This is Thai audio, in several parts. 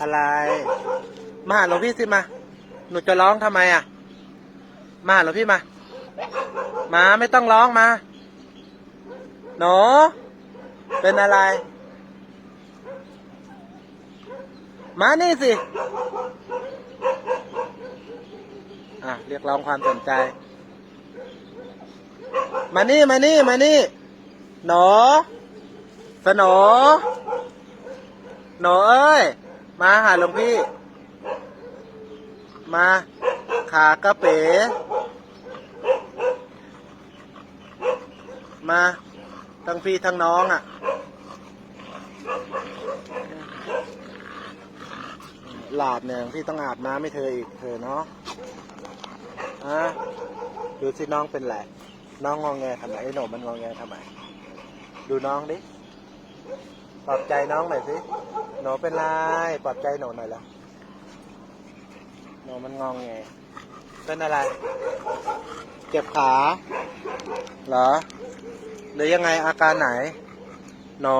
อะไร มาหาหลวงพี่สิมา หนูจะร้องทำไมอะ มาหาหลวงพี่มา มาไม่ต้องร้องมา หนู เป็นอะไร มานี่สิ อะ เรียกร้องความสนใจ มานี่มานี่มานี่ หนูสโหนหนูเอ้ย มาหาหลวงพี่ มา ขากระเป๋ มาทั้งพี่ทั้งน้องอะ หลาบเนี่ยพี่ต้องอาบน้ำให้เธออีกเธอเนาะอะดูสิน้องเป็นไรน้องงองแงทำไมไอ้หนูมันงองแงทำไม ดูน้องดิ ปลอบใจน้องหน่อยสิหนูเป็นไรปลอบใจหนูหน่อยละหนูมันงองแงเป็นอะไร เจ็บขา เหรอ หรือยังไงอาการไหน หนู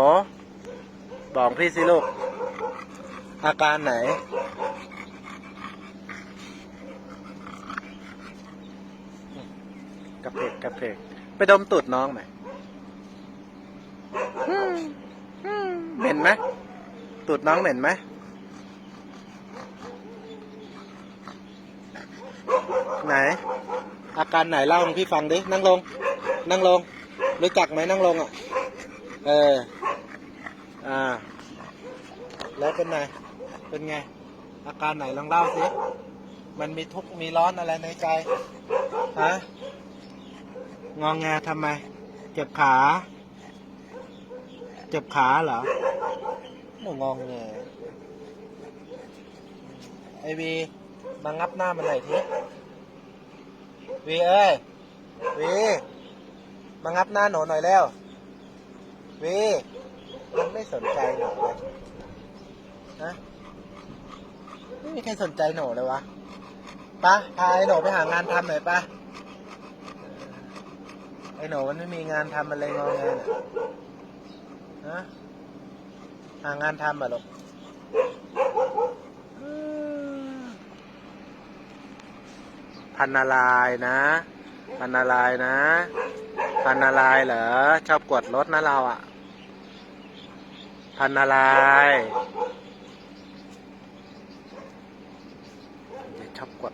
บอกพี่สิลูก อาการไหน กระเพกกระเพกไปดมตูดน้องไหมอืมอืม เหม็นไหมตูดน้องเหม็นไหมไหน อาการไหนเล่าให้พี่ฟังดิ นั่งลง นั่งลง รู้จักไหมนั่งลงอะ เออ อ่า แล้วเป็นไง เป็นไง อาการไหนลองเล่าสิ มันมีทุกข์มีร้อนอะไรในใจ ฮะ งองแงทำไม เจ็บขา จ็บขาเหรอหนูงองแงไอวี มางับหน้ามันหน่อยทีวีเอ้ยวีมางับหน้าหนูหน่อยแล้ววีมันไม่สนใจหนูเลยฮะไม่มีใครสนใจหนูเลยวะปะพาไอหนูไปหางานทำหน่อยปะไอหนูมันไม่มีงานทำมันเลยงอแงเนี่ย ฮะหางานทำอะลูกอืมพันนาลายนะ พันนาลายนะ พันนาลายณ์เหรอ ชอบกวดรถนะเราอะ พันนาลายณ์ชอบกวด